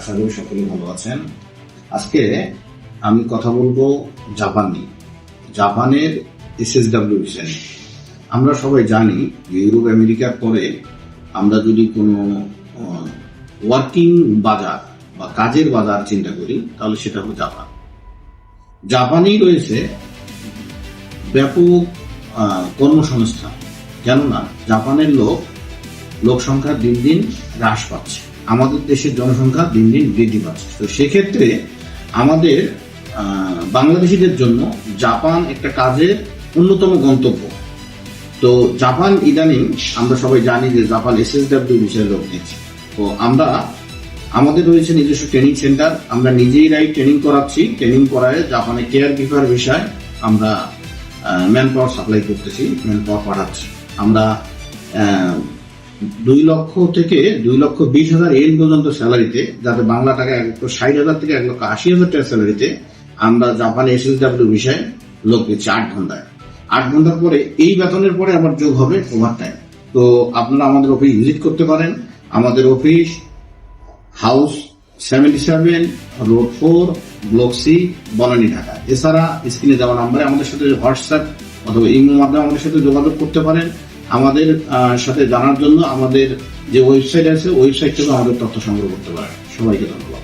আশা করি সকলে ভালো আছেন। আজকে আমি কথা বলব জাপান নিয়ে জাপানের এসএসডাব্লিউ বিষয় নিয়ে। আমরা সবাই জানি ইউরোপ, আমেরিকার পরে আমরা যদি কোনো ওয়ার্কিং বাজার বা কাজের বাজার চিন্তা করি, তাহলে সেটা হলো জাপান। জাপানেই রয়েছে ব্যাপক কর্মসংস্থান। কেননা জাপানের লোক লোক সংখ্যা দিন দিন হ্রাস পাচ্ছে। আমাদের দেশের জনসংখ্যা দিন দিন বৃদ্ধি পাচ্ছে। তো সেক্ষেত্রে আমাদের বাংলাদেশিদের জন্য জাপান একটা কাজের অন্যতম গন্তব্য। তো জাপান ইদানিং, আমরা সবাই জানি যে জাপান এসএসডাব্লিউ বিষয়ে লোক নিচ্ছে। তো আমরা, আমাদের রয়েছে নিজস্ব ট্রেনিং সেন্টার আমরা নিজেরাই ট্রেনিং করাচ্ছি। ট্রেনিং করায় জাপানে কেয়ার গিভার বিষয় আমরা ম্যান পাওয়ার সাপ্লাই করতেছি ম্যান পাওয়ার পাঠাচ্ছি। আমরা দুই লক্ষ থেকে দুই লক্ষ বিশ হাজার এন পর্যন্ত স্যালারিতে, যাতে বাংলা টাকা এক লক্ষ, ষাট হাজার থেকে এক লক্ষ আশি হাজার টাকা স্যালারিতে আমরা জাপানে এসএসডাব্লিউ বিষয়ে লোক দিচ্ছি আট ঘন্টায়। আট ঘণ্টার পরে এই বেতনের পরে আবার যোগ হবে ওভার টাইম তো আপনারা আমাদের অফিস ভিজিট করতে পারেন। আমাদের office house seventy seven road four block C Banani Dhaka. এছাড়া স্ক্রিনে দেওয়া নাম্বারে আমাদের সাথে হোয়াটসঅ্যাপ অথবা ইমেল মাধ্যমে আমাদের সাথে যোগাযোগ করতে পারেন। আমাদের সাথে জানার জন্য আমাদের যে ওয়েবসাইট আছে ওয়েবসাইট থেকে আমাদের তথ্য সংগ্রহ করতে পারে সবাইকে ধন্যবাদ।